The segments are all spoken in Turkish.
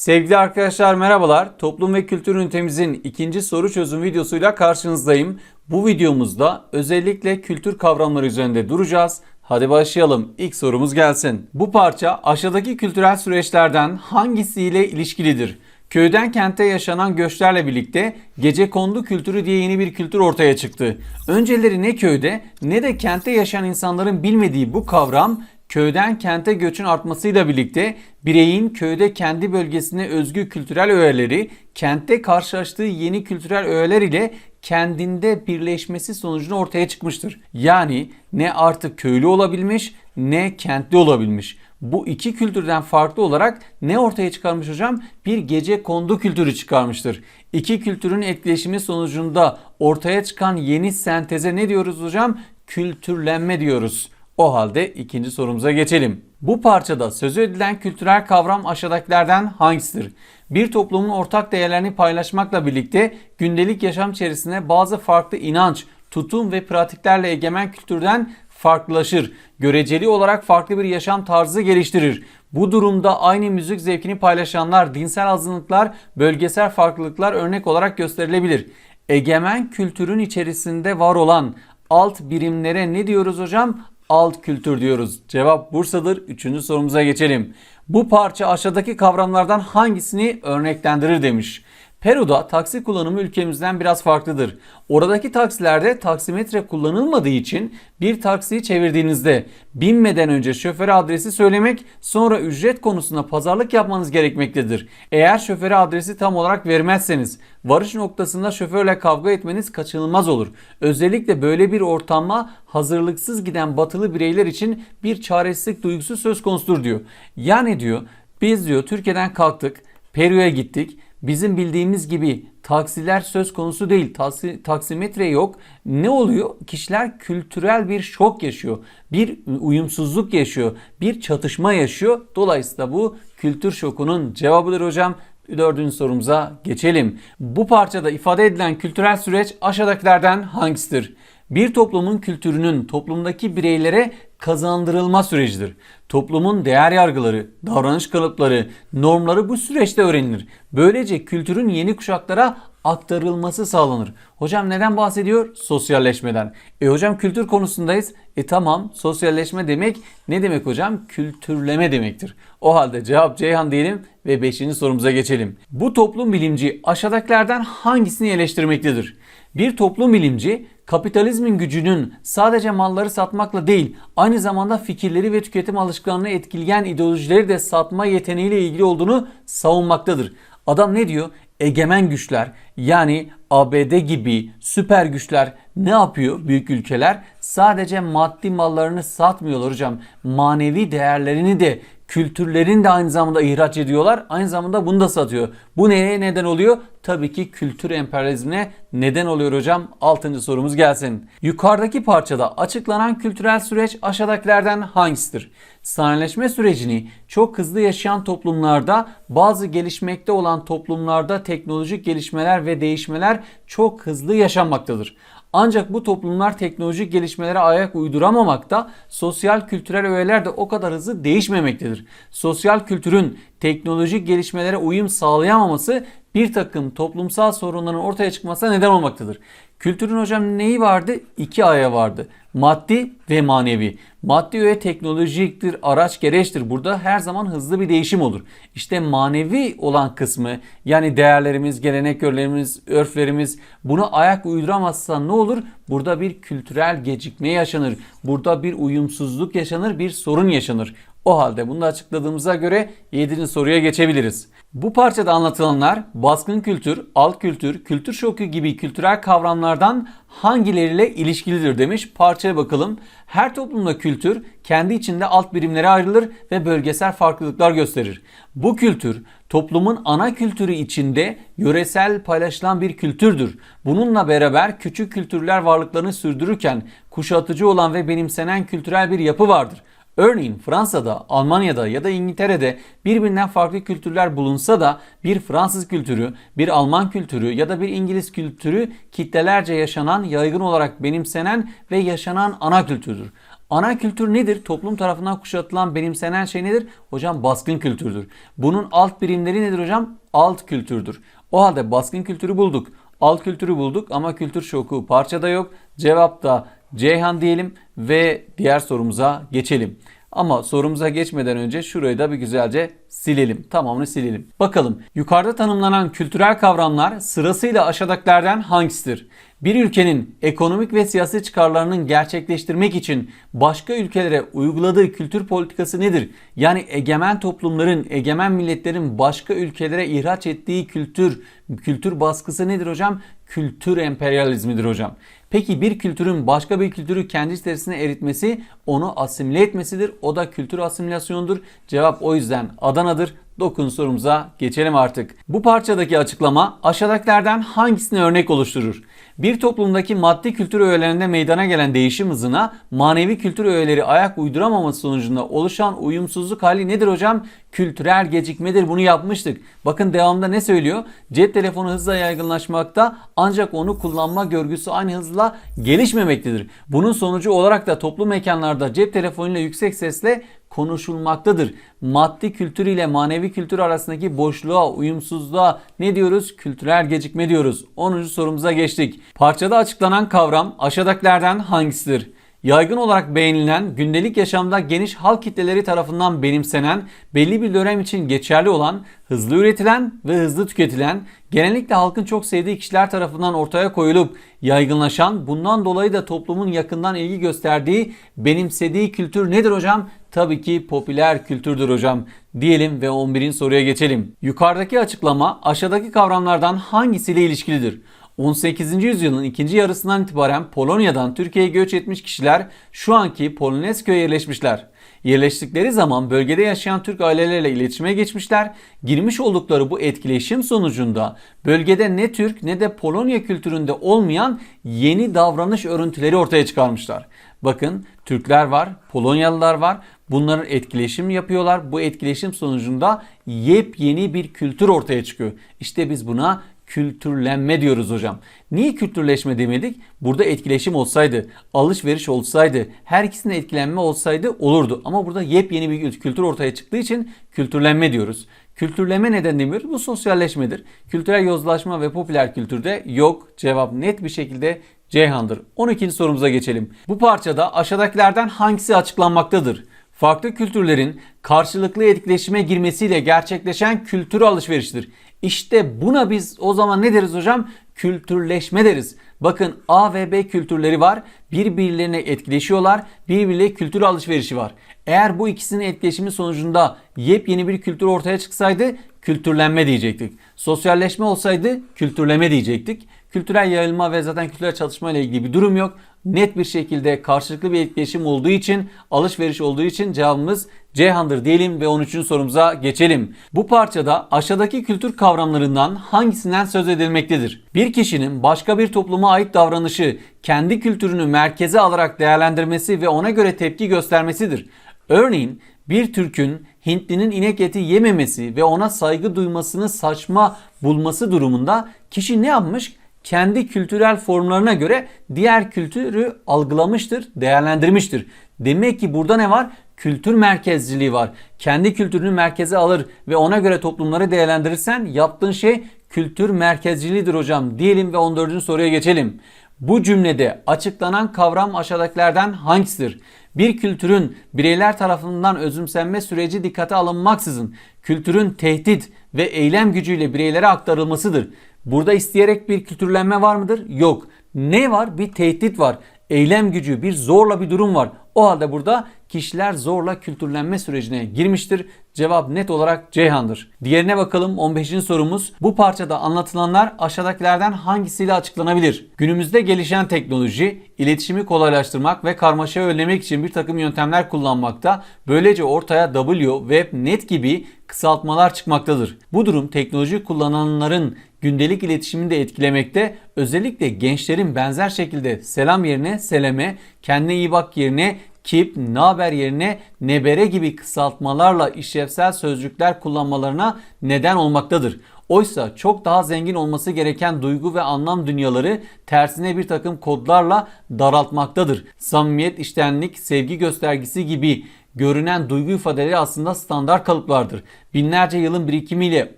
Sevgili arkadaşlar merhabalar. Toplum ve kültür ünitemizin ikinci soru çözüm videosuyla karşınızdayım. Bu videomuzda özellikle kültür kavramları üzerinde duracağız. Hadi başlayalım. İlk sorumuz gelsin. Bu parça aşağıdaki kültürel süreçlerden hangisiyle ilişkilidir? Köyden kente yaşanan göçlerle birlikte gece kondu kültürü diye yeni bir kültür ortaya çıktı. Önceleri ne köyde ne de kentte yaşayan insanların bilmediği bu kavram köyden kente göçün artmasıyla birlikte bireyin köyde kendi bölgesine özgü kültürel öğeleri, kentte karşılaştığı yeni kültürel öğeler ile kendinde birleşmesi sonucunda ortaya çıkmıştır. Yani ne artık köylü olabilmiş ne kentli olabilmiş. Bu iki kültürden farklı olarak ne ortaya çıkarmış hocam? Bir gece kondu kültürü çıkarmıştır. İki kültürün etkileşimi sonucunda ortaya çıkan yeni senteze ne diyoruz hocam? Kültürlenme diyoruz. O halde ikinci sorumuza geçelim. Bu parçada sözü edilen kültürel kavram aşağıdakilerden hangisidir? Bir toplumun ortak değerlerini paylaşmakla birlikte gündelik yaşam içerisinde bazı farklı inanç, tutum ve pratiklerle egemen kültürden farklılaşır. Göreceli olarak farklı bir yaşam tarzı geliştirir. Bu durumda aynı müzik zevkini paylaşanlar, dinsel azınlıklar, bölgesel farklılıklar örnek olarak gösterilebilir. Egemen kültürün içerisinde var olan alt birimlere ne diyoruz hocam? Alt kültür diyoruz. Cevap Bursa'dır. Üçüncü sorumuza geçelim. Bu parça aşağıdaki kavramlardan hangisini örneklendirir demiş. Peru'da taksi kullanımı ülkemizden biraz farklıdır. Oradaki taksilerde taksimetre kullanılmadığı için bir taksiyi çevirdiğinizde binmeden önce şoföre adresi söylemek sonra ücret konusunda pazarlık yapmanız gerekmektedir. Eğer şoföre adresi tam olarak vermezseniz varış noktasında şoförle kavga etmeniz kaçınılmaz olur. Özellikle böyle bir ortama hazırlıksız giden batılı bireyler için bir çaresizlik duygusu söz konusudur diyor. Yani diyor biz diyor Türkiye'den kalktık Peru'ya gittik bizim bildiğimiz gibi taksiler söz konusu değil. Taksi, taksimetre yok. Ne oluyor? Kişiler kültürel bir şok yaşıyor. Bir uyumsuzluk yaşıyor. Bir çatışma yaşıyor. Dolayısıyla bu kültür şokunun cevabıdır hocam. Dördüncü sorumuza geçelim. Bu parçada ifade edilen kültürel süreç aşağıdakilerden hangisidir? Bir toplumun kültürünün toplumdaki bireylere kazandırılma sürecidir. Toplumun değer yargıları, davranış kalıpları, normları bu süreçte öğrenilir. Böylece kültürün yeni kuşaklara aktarılması sağlanır. Hocam neden bahsediyor? Sosyalleşmeden. E hocam kültür konusundayız. E tamam sosyalleşme demek ne demek hocam? Kültürleme demektir. O halde cevap Ceyhan diyelim ve 5. sorumuza geçelim. Bu toplum bilimci aşağıdakilerden hangisini eleştirmektedir? Bir toplum bilimci kapitalizmin gücünün sadece malları satmakla değil aynı zamanda fikirleri ve tüketim alışkanlığını etkileyen ideolojileri de satma yeteneğiyle ilgili olduğunu savunmaktadır. Adam ne diyor? Egemen güçler yani ABD gibi süper güçler ne yapıyor büyük ülkeler? Sadece maddi mallarını satmıyorlar hocam. Manevi değerlerini de kültürlerini de aynı zamanda ihraç ediyorlar. Aynı zamanda bunu da satıyor. Bu neye neden oluyor? Tabii ki kültür emperyalizmine neden oluyor hocam. Altıncı sorumuz gelsin. Yukarıdaki parçada açıklanan kültürel süreç aşağıdakilerden hangisidir? Sanayileşme sürecini çok hızlı yaşayan toplumlarda bazı gelişmekte olan toplumlarda teknolojik gelişmeler ve değişmeler çok hızlı yaşanmaktadır. Ancak bu toplumlar teknolojik gelişmelere ayak uyduramamakta, sosyal kültürel öğeler de o kadar hızlı değişmemektedir. Sosyal kültürün teknolojik gelişmelere uyum sağlayamaması bir takım toplumsal sorunların ortaya çıkmasına neden olmaktadır. Kültürün hocam neyi vardı? İki aya vardı. Maddi ve manevi. Maddi öğe teknolojiktir, araç gereçtir. Burada her zaman hızlı bir değişim olur. İşte manevi olan kısmı yani değerlerimiz, gelenek örlerimiz, örflerimiz buna ayak uyduramazsa ne olur? Burada bir kültürel gecikme yaşanır. Burada bir uyumsuzluk yaşanır, bir sorun yaşanır. O halde bunu açıkladığımıza göre 7. soruya geçebiliriz. Bu parçada anlatılanlar baskın kültür, alt kültür, kültür şoku gibi kültürel kavramlardan hangileriyle ilişkilidir demiş. Parçaya bakalım. Her toplumda kültür kendi içinde alt birimlere ayrılır ve bölgesel farklılıklar gösterir. Bu kültür toplumun ana kültürü içinde yöresel paylaşılan bir kültürdür. Bununla beraber küçük kültürler varlıklarını sürdürürken kuşatıcı olan ve benimsenen kültürel bir yapı vardır. Örneğin Fransa'da, Almanya'da ya da İngiltere'de birbirinden farklı kültürler bulunsa da bir Fransız kültürü, bir Alman kültürü ya da bir İngiliz kültürü kitlelerce yaşanan, yaygın olarak benimsenen ve yaşanan ana kültürdür. Ana kültür nedir? Toplum tarafından kuşatılan, benimsenen şey nedir? Hocam baskın kültürdür. Bunun alt birimleri nedir hocam? Alt kültürdür. O halde baskın kültürü bulduk. Alt kültürü bulduk ama kültür şoku parçada yok. Cevap da Ceyhan diyelim ve diğer sorumuza geçelim. Ama sorumuza geçmeden önce şurayı da bir güzelce silelim. Tamamını silelim. Bakalım yukarıda tanımlanan kültürel kavramlar sırasıyla aşağıdakilerden hangisidir? Bir ülkenin ekonomik ve siyasi çıkarlarının gerçekleştirmek için başka ülkelere uyguladığı kültür politikası nedir? Yani egemen toplumların, egemen milletlerin başka ülkelere ihraç ettiği kültür, kültür baskısı nedir hocam? Kültür emperyalizmidir hocam. Peki bir kültürün başka bir kültürü kendi içerisine eritmesi, onu asimile etmesidir. O da kültür asimilasyondur. Cevap o yüzden Adana'dır. Dokun sorumuza geçelim artık. Bu parçadaki açıklama aşağıdakilerden hangisine örnek oluşturur? Bir toplumdaki maddi kültür öğelerinde meydana gelen değişim hızına manevi kültür öğeleri ayak uyduramaması sonucunda oluşan uyumsuzluk hali nedir hocam? Kültürel gecikmedir. Bunu yapmıştık. Bakın devamında ne söylüyor? Cep telefonu hızla yaygınlaşmakta ancak onu kullanma görgüsü aynı hızla gelişmemektedir. Bunun sonucu olarak da toplu mekanlarda cep telefonuyla yüksek sesle konuşulmaktadır. Maddi kültür ile manevi kültür arasındaki boşluğa, uyumsuzluğa ne diyoruz? Kültürel gecikme diyoruz. 10. sorumuza geçtik. Parçada açıklanan kavram aşağıdakilerden hangisidir? Yaygın olarak beğenilen, gündelik yaşamda geniş halk kitleleri tarafından benimsenen, belli bir dönem için geçerli olan, hızlı üretilen ve hızlı tüketilen, genellikle halkın çok sevdiği kişiler tarafından ortaya koyulup yaygınlaşan, bundan dolayı da toplumun yakından ilgi gösterdiği, benimsediği kültür nedir hocam? Tabii ki popüler kültürdür hocam. Diyelim ve 11. soruya geçelim. Yukarıdaki açıklama aşağıdaki kavramlardan hangisiyle ilişkilidir? 18. yüzyılın ikinci yarısından itibaren Polonya'dan Türkiye'ye göç etmiş kişiler şu anki Polonezköy'e yerleşmişler. Yerleştikleri zaman bölgede yaşayan Türk aileleriyle iletişime geçmişler. Girmiş oldukları bu etkileşim sonucunda bölgede ne Türk ne de Polonya kültüründe olmayan yeni davranış örüntüleri ortaya çıkarmışlar. Bakın Türkler var, Polonyalılar var. Bunların etkileşim yapıyorlar. Bu etkileşim sonucunda yepyeni bir kültür ortaya çıkıyor. İşte biz buna kültürlenme diyoruz hocam. Niye kültürleşme demedik? Burada etkileşim olsaydı, alışveriş olsaydı, her ikisinin etkilenme olsaydı olurdu. Ama burada yepyeni bir kültür ortaya çıktığı için kültürlenme diyoruz. Kültürleme neden demiyoruz? Bu sosyalleşmedir. Kültürel yozlaşma ve popüler kültürde yok. Cevap net bir şekilde Ceyhan'dır. 12. sorumuza geçelim. Bu parçada aşağıdakilerden hangisi açıklanmaktadır? Farklı kültürlerin karşılıklı etkileşime girmesiyle gerçekleşen kültür alışverişidir. İşte buna biz o zaman ne deriz hocam? Kültürleşme deriz. Bakın A ve B kültürleri var. Birbirlerine etkileşiyorlar. Birbirleriyle kültür alışverişi var. Eğer bu ikisinin etkileşimi sonucunda yepyeni bir kültür ortaya çıksaydı kültürlenme diyecektik. Sosyalleşme olsaydı kültürleme diyecektik. Kültürel yayılma ve zaten kültürel çalışma ile ilgili bir durum yok. Net bir şekilde karşılıklı bir etkileşim olduğu için, alışveriş olduğu için cevabımız Ceyhan'dır diyelim ve 13. sorumuza geçelim. Bu parçada aşağıdaki kültür kavramlarından hangisinden söz edilmektedir? Bir kişinin başka bir topluma ait davranışı kendi kültürünü merkeze alarak değerlendirmesi ve ona göre tepki göstermesidir. Örneğin bir Türk'ün Hintlinin inek eti yememesi ve ona saygı duymasını saçma bulması durumunda kişi ne yapmış? Kendi kültürel formlarına göre diğer kültürü algılamıştır, değerlendirmiştir. Demek ki burada ne var? Kültür merkezciliği var. Kendi kültürünü merkeze alır ve ona göre toplumları değerlendirirsen yaptığın şey kültür merkezciliğidir hocam. Diyelim ve 14. soruya geçelim. Bu cümlede açıklanan kavram aşağıdakilerden hangisidir? Bir kültürün bireyler tarafından özümsenme süreci dikkate alınmaksızın kültürün tehdit ve eylem gücüyle bireylere aktarılmasıdır. Burada isteyerek bir kültürlenme var mıdır? Yok. Ne var? Bir tehdit var. Eylem gücü, bir zorla bir durum var. O halde burada kişiler zorla kültürlenme sürecine girmiştir. Cevap net olarak Ceyhan'dır. Diğerine bakalım 15. sorumuz. Bu parçada anlatılanlar aşağıdakilerden hangisiyle açıklanabilir? Günümüzde gelişen teknoloji, iletişimi kolaylaştırmak ve karmaşayı önlemek için bir takım yöntemler kullanmakta. Böylece ortaya W, Web, Net gibi kısaltmalar çıkmaktadır. Bu durum teknoloji kullananların gündelik iletişimini de etkilemekte. Özellikle gençlerin benzer şekilde selam yerine seleme, kendine iyi bak yerine kip, naber yerine nebere gibi kısaltmalarla işlevsel sözcükler kullanmalarına neden olmaktadır. Oysa çok daha zengin olması gereken duygu ve anlam dünyaları tersine bir takım kodlarla daraltmaktadır. Samimiyet, iştenlik, sevgi göstergesi gibi görünen duygu ifadeleri aslında standart kalıplardır. Binlerce yılın birikimiyle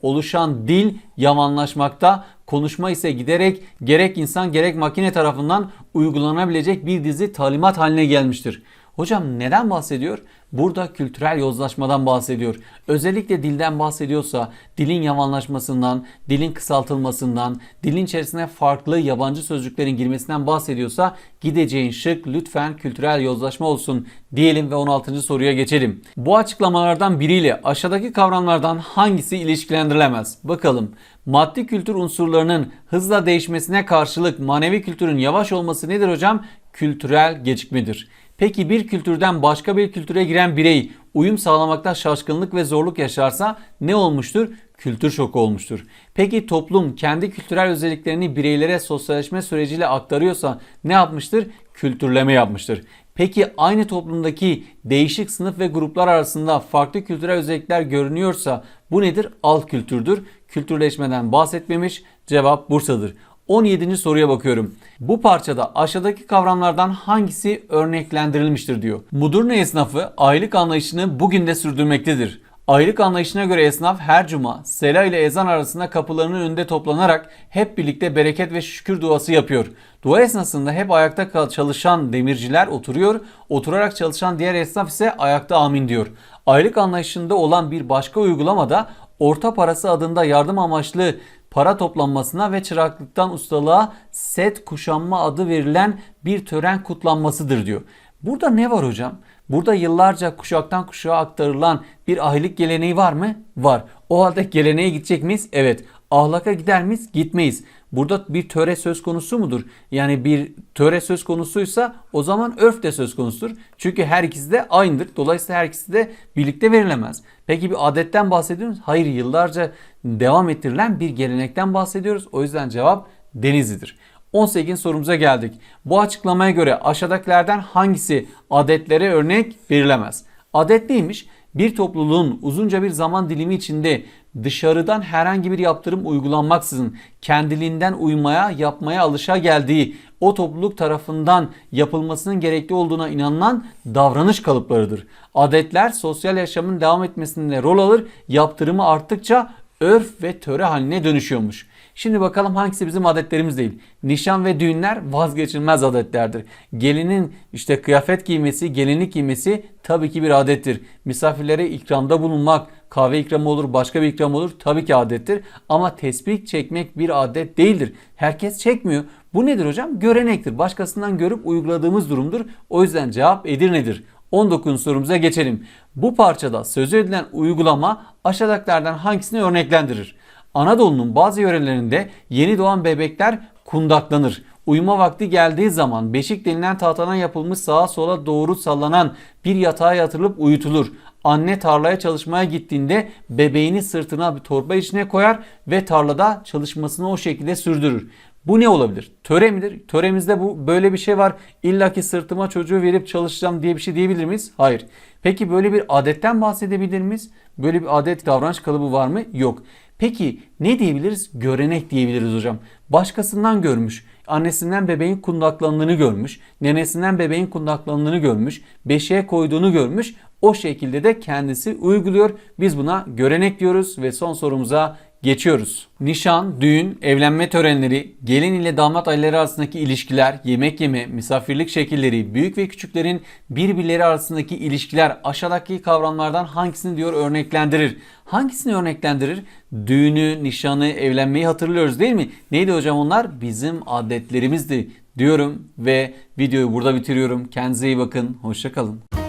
oluşan dil yamanlaşmakta, konuşma ise giderek gerek insan gerek makine tarafından uygulanabilecek bir dizi talimat haline gelmiştir. Hocam neden bahsediyor? Burada kültürel yozlaşmadan bahsediyor. Özellikle dilden bahsediyorsa dilin yavanlaşmasından, dilin kısaltılmasından, dilin içerisine farklı yabancı sözcüklerin girmesinden bahsediyorsa gideceğin şık lütfen kültürel yozlaşma olsun diyelim ve 16. soruya geçelim. Bu açıklamalardan biriyle aşağıdaki kavramlardan hangisi ilişkilendirilemez? Bakalım. Maddi kültür unsurlarının hızla değişmesine karşılık manevi kültürün yavaş olması nedir hocam? Kültürel gecikmedir. Peki bir kültürden başka bir kültüre giren birey uyum sağlamakta şaşkınlık ve zorluk yaşarsa ne olmuştur? Kültür şoku olmuştur. Peki toplum kendi kültürel özelliklerini bireylere sosyalleşme süreciyle aktarıyorsa ne yapmıştır? Kültürleme yapmıştır. Peki aynı toplumdaki değişik sınıf ve gruplar arasında farklı kültürel özellikler görünüyorsa bu nedir? Alt kültürdür. Kültürleşmeden bahsetmemiş. Cevap Bursa'dır. 17. soruya bakıyorum. Bu parçada aşağıdaki kavramlardan hangisi örneklendirilmiştir diyor. Mudurnu esnafı aylık anlayışını bugün de sürdürmektedir. Aylık anlayışına göre esnaf her cuma sela ile ezan arasında kapılarının önünde toplanarak hep birlikte bereket ve şükür duası yapıyor. Dua esnasında hep ayakta çalışan demirciler oturuyor, oturarak çalışan diğer esnaf ise ayakta amin diyor. Aylık anlayışında olan bir başka uygulamada orta parası adında yardım amaçlı para toplanmasına ve çıraklıktan ustalığa set kuşanma adı verilen bir tören kutlanmasıdır diyor. Burada ne var hocam? Burada yıllarca kuşaktan kuşağa aktarılan bir aylık geleneği var mı? Var. O halde geleneğe gidecek miyiz? Evet. Ahlaka gider miyiz? Gitmeyiz. Burada bir töre söz konusu mudur? Yani bir töre söz konusuysa o zaman örf de söz konusudur. Çünkü her de aynıdır. Dolayısıyla her de birlikte verilemez. Peki bir adetten bahsediyoruz? Hayır yıllarca devam ettirilen bir gelenekten bahsediyoruz. O yüzden cevap Denizli'dir. 18 sorumuza geldik. Bu açıklamaya göre aşağıdakilerden hangisi adetlere örnek verilemez? Adet neymiş? Bir topluluğun uzunca bir zaman dilimi içinde dışarıdan herhangi bir yaptırım uygulanmaksızın kendiliğinden uymaya, yapmaya alışa geldiği o topluluk tarafından yapılmasının gerekli olduğuna inanılan davranış kalıplarıdır. Adetler sosyal yaşamın devam etmesinde rol alır, yaptırımı arttıkça örf ve töre haline dönüşüyormuş. Şimdi bakalım hangisi bizim adetlerimiz değil. Nişan ve düğünler vazgeçilmez adetlerdir. Gelinin işte kıyafet giymesi, gelinlik giymesi tabii ki bir adettir. Misafirlere ikramda bulunmak, kahve ikramı olur, başka bir ikram olur tabii ki adettir. Ama tesbih çekmek bir adet değildir. Herkes çekmiyor. Bu nedir hocam? Görenektir. Başkasından görüp uyguladığımız durumdur. O yüzden cevap Edirne'dir. 19. sorumuza geçelim. Bu parçada söz edilen uygulama aşağıdakilerden hangisini örneklendirir? Anadolu'nun bazı yörelerinde yeni doğan bebekler kundaklanır. Uyuma vakti geldiği zaman beşik denilen tahtadan yapılmış sağa sola doğru sallanan bir yatağa yatırılıp uyutulur. Anne tarlaya çalışmaya gittiğinde bebeğini sırtına bir torba içine koyar ve tarlada çalışmasını o şekilde sürdürür. Bu ne olabilir? Töre midir? Töremizde bu böyle bir şey var. İlla ki sırtıma çocuğu verip çalışacağım diye bir şey diyebilir miyiz? Hayır. Peki böyle bir adetten bahsedebilir miyiz? Böyle bir adet davranış kalıbı var mı? Yok. Peki ne diyebiliriz? Görenek diyebiliriz hocam. Başkasından görmüş. Annesinden bebeğin kundaklandığını görmüş. Nenesinden bebeğin kundaklandığını görmüş. Beşiğe koyduğunu görmüş. O şekilde de kendisi uyguluyor. Biz buna görenek diyoruz ve son sorumuza geçiyoruz. Nişan, düğün, evlenme törenleri, gelin ile damat aileleri arasındaki ilişkiler, yemek yeme, misafirlik şekilleri, büyük ve küçüklerin birbirleri arasındaki ilişkiler aşağıdaki kavramlardan hangisini diyor örneklendirir? Hangisini örneklendirir? Düğünü, nişanı, evlenmeyi hatırlıyoruz değil mi? Neydi hocam onlar? Bizim adetlerimizdi diyorum ve videoyu burada bitiriyorum. Kendinize iyi bakın. Hoşçakalın.